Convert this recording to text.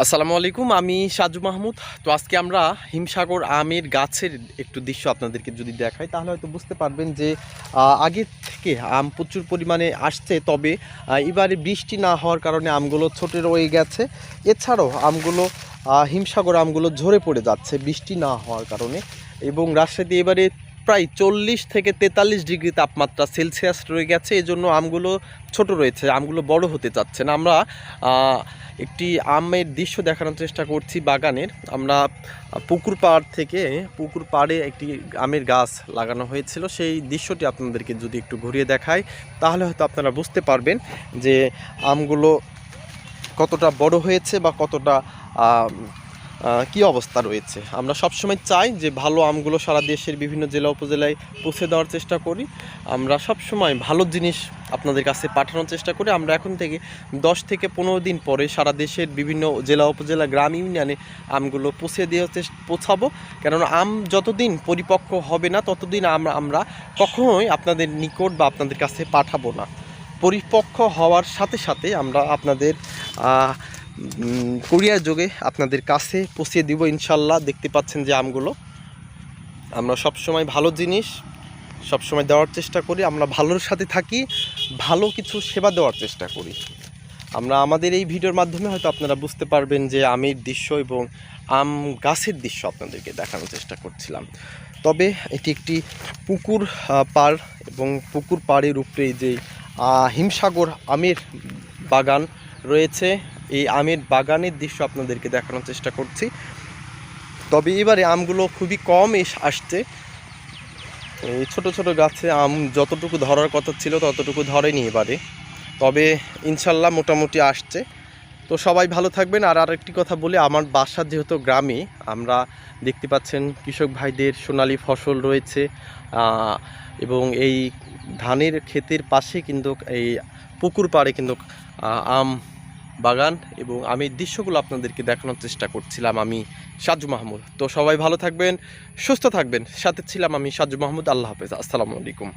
আসসালামু আলাইকুম, আমি সাজু মাহমুদ। তো আজকে আমরা হিমসাগর আমের গাছের একটু দৃশ্য আপনাদেরকে যদি দেখাই, তাহলে হয়তো বুঝতে পারবেন যে আগে থেকে আম প্রচুর পরিমাণে আসছে, তবে এবারে বৃষ্টি না হওয়ার কারণে আমগুলো ছোট রয়ে গেছে। এছাড়াও আমগুলো হিমসাগর আমগুলো ঝরে পড়ে যাচ্ছে বৃষ্টি না হওয়ার কারণে। এবং রাজশাহীতে এবারে প্রায় চল্লিশ থেকে তেতাল্লিশ ডিগ্রি তাপমাত্রা সেলসিয়াস রয়ে গেছে। এজন্য আমগুলো ছোট রয়েছে, আমগুলো বড় হতে চাচ্ছে না। আমরা একটি আমের দৃশ্য দেখানোর চেষ্টা করছি বাগানের। আমরা পুকুর পাড় থেকে, পুকুর পাড়ে একটি আমের গাছ লাগানো হয়েছিল। সেই দৃশ্যটি আপনাদেরকে যদি একটু ঘুরিয়ে দেখাই, তাহলে হয়তো আপনারা বুঝতে পারবেন যে আমগুলো কতটা বড় হয়েছে বা কতটা কি অবস্থা রয়েছে? আমরা সবসময় চাই যে ভালো আমগুলো সারা দেশের বিভিন্ন জেলা উপজেলায় পৌঁছে দেওয়ার চেষ্টা করি। আমরা সবসময় ভালো জিনিস আপনাদের কাছে পাঠানোর চেষ্টা করি। আমরা এখন থেকে দশ থেকে পনেরো দিন পরে সারা দেশের বিভিন্ন জেলা উপজেলা গ্রাম ইউনিয়নে আমগুলো পৌঁছে দেওয়ার চেষ্টা পৌঁছাবো। কেননা আম যতদিন পরিপক্ক হবে না, ততদিন আমরা আমরা কখনোই আপনাদের নিকট বা আপনাদের কাছে পাঠাবো না। পরিপক্ক হওয়ার সাথে সাথে আমরা আপনাদের কুরিয়ার যোগে আপনাদের কাছে পৌঁছে দিব, ইনশাল্লাহ। দেখতে পাচ্ছেন যে আমগুলো। আমরা সবসময় ভালো জিনিস সব সময় দেওয়ার চেষ্টা করি। আমরা ভালোর সাথে থাকি, ভালো কিছু সেবা দেওয়ার চেষ্টা করি। আমরা আমাদের এই ভিডিওর মাধ্যমে হয়তো আপনারা বুঝতে পারবেন যে আমের দৃশ্য এবং আম গাছের দৃশ্য আপনাদেরকে দেখানোর চেষ্টা করছিলাম। তবে এটি একটি পুকুর পাড় এবং পুকুর পাড়ের উপরে যে হিমসাগর আমের বাগান রয়েছে। এই আমের বাগানের দৃশ্য আপনাদেরকে দেখানোর চেষ্টা করছি। তবে এবারে আমগুলো খুবই কম এস, আসছে। এই ছোট ছোট গাছে আম যতটুকু ধরার কথা ছিল ততটুকু ধরেনি এবারে। তবে ইনশাল্লাহ মোটামুটি আসছে। তো সবাই ভালো থাকবেন। আর আরেকটি কথা বলি, আমার বাসা যেহেতু গ্রামে, আমরা দেখতে পাচ্ছেন কৃষক ভাইদের সোনালী ফসল রয়েছে। এবং এই ধানের ক্ষেতের পাশে কিন্তু এই পুকুর পাড়ে কিন্তু আম বাগান এবং আমি দৃশ্যগুলো আপনাদেরকে দেখানোর চেষ্টা করছিলাম আমি সাজু মাহমুদ। তো সবাই ভালো থাকবেন, সুস্থ থাকবেন। সাথে ছিলাম আমি সাজু মাহমুদ। আল্লাহ হাফেজ। আসসালামু আলাইকুম।